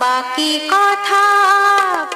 বাকি কথা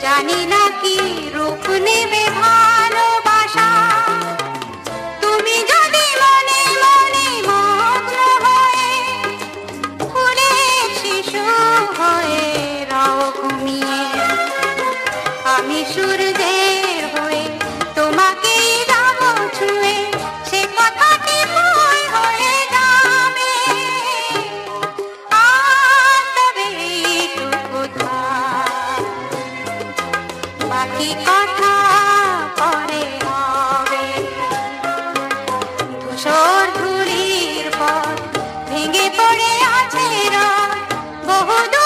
जि ना বাকি কথা পরে হবে? ধূসর ধুলির পথ ভেঙে পড়ে আছে বহু